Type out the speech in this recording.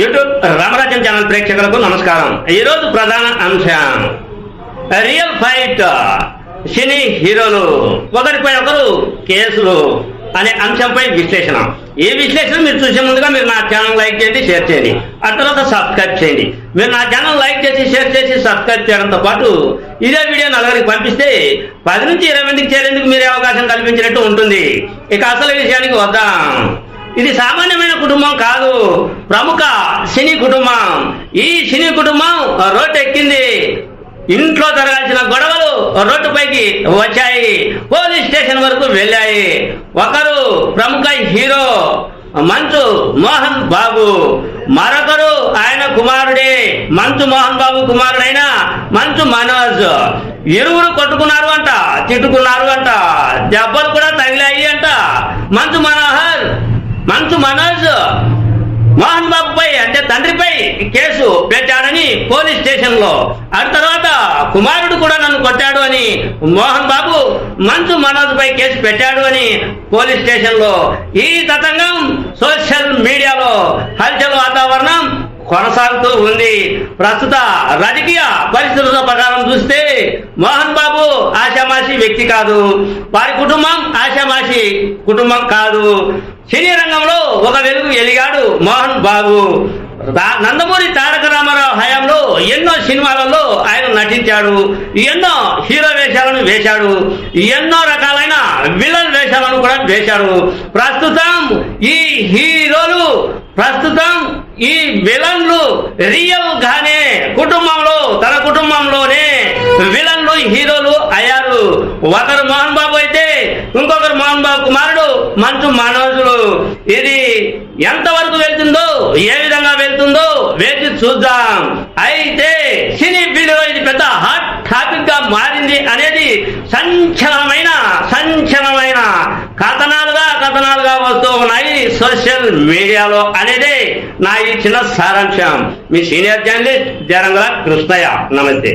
YouTube రామరాజ్యం channel ప్రేక్షకులకు నమస్కారం. ఈరోజు ప్రధాన అంశం రియల్ ఫైట్ సినీ హీరోలు. ఒకరిపై ఒకరు కేసులు అనే అంశంపై విశ్లేషణ. ఈ విశ్లేషణ మీరు చూసే ముందుగా మీరు నా ఛానల్ లైక్ చేయండి షేర్ చేయండి. ఆ తర్వాత సబ్స్క్రైబ్ చేయండి. మీరు నా ఛానల్ లైక్ చేసి షేర్ చేసి సబ్స్క్రైబ్ చేయడంతో పాటు ఇదే వీడియో నలుగురికి పంపిస్తే పది నుంచి ఇరవై మందికి చేరేందుకు మీరే అవకాశం కల్పించినట్టు ఉంటుంది. ఇక అసలు విషయానికి వద్దాం. ఇది సామాన్యమైన కుటుంబం కాదు. ప్రముఖ సినీ కుటుంబం. ఈ సినీ కుటుంబం రోడ్డు ఎక్కింది. ఇంట్లో జరగాల్సిన గొడవలు రోడ్డుపైకి వచ్చాయి. పోలీస్ స్టేషన్ వరకు వెళ్ళాయి. ఒకరు ప్రముఖ హీరో మంచు మోహన్ బాబు. మరొకరు ఆయన కుమారుడే మంచు మోహన్ బాబు కుమారుడైన మంచు మనోజ్. ఇరువురు కొట్టుకున్నారు అంట తిట్టుకున్నారు అంట. దెబ్బలు కూడా తగిలాయి అంట. మంచు మనోహర్ మంచు మనోజ్ మోహన్ బాబుపై అంటే తండ్రిపై కేసు పెట్టాడని పోలీస్ స్టేషన్లో ఆ తర్వాత కుమారుడు కూడా నన్ను కొట్టాడు అని మోహన్ బాబు మంచు మనోజ్ పై కేసు పెట్టాడు అని పోలీస్ స్టేషన్లో ఈ తతంగం సోషల్ మీడియాలో హల్చల్ వాతావరణం కొనసాగుతూ ఉంది. ప్రస్తుత రాజకీయ పరిస్థితుల ప్రకారం చూస్తే మోహన్ బాబు ఆశామాషి వ్యక్తి కాదు. వారి కుటుంబం ఆశామాషి కుటుంబం కాదు. సినీ రంగంలో ఒక వెలుగు ఎలిగాడు మోహన్ బాబు. నందమూరి తారక రామారావు హయాంలో ఎన్నో సినిమాలలో ఆయన నటించాడు. ఎన్నో హీరో వేషాలను వేశాడు. ఎన్నో రకాలైన విలన్ వేషాలను కూడా వేశాడు. ప్రస్తుతం ఈ హీరోలు ప్రస్తుతం ఈ విలన్లు రియల్ గానే కుటుంబంలో తన కుటుంబంలోనే విలన్ హీరోలు అయ్యారు ఒకరు మోహన్ బాబు అయితే ఇంకొకరు మోహన్ బాబు కుమారుడు మంచు మనోజులు. ఇది ఎంతవరకు వెళ్తుందో ఏ విధంగా వెళ్తుందో వేచి చూద్దాం. అయితే సినీ ఫీల్డ్లో ఇది పెద్ద హాట్ టాపిక్గా మారింది అనేది సంచలనమైన సంచలనమైన కథనాలుగా కథనాలుగా వస్తూ ఉన్నాయి సోషల్ మీడియాలో అనేది నా ఈ చిన్న సారాంశం. మీ సీనియర్ జర్నలిస్ట్ జరంగల కృష్ణయ్య. నమస్తే.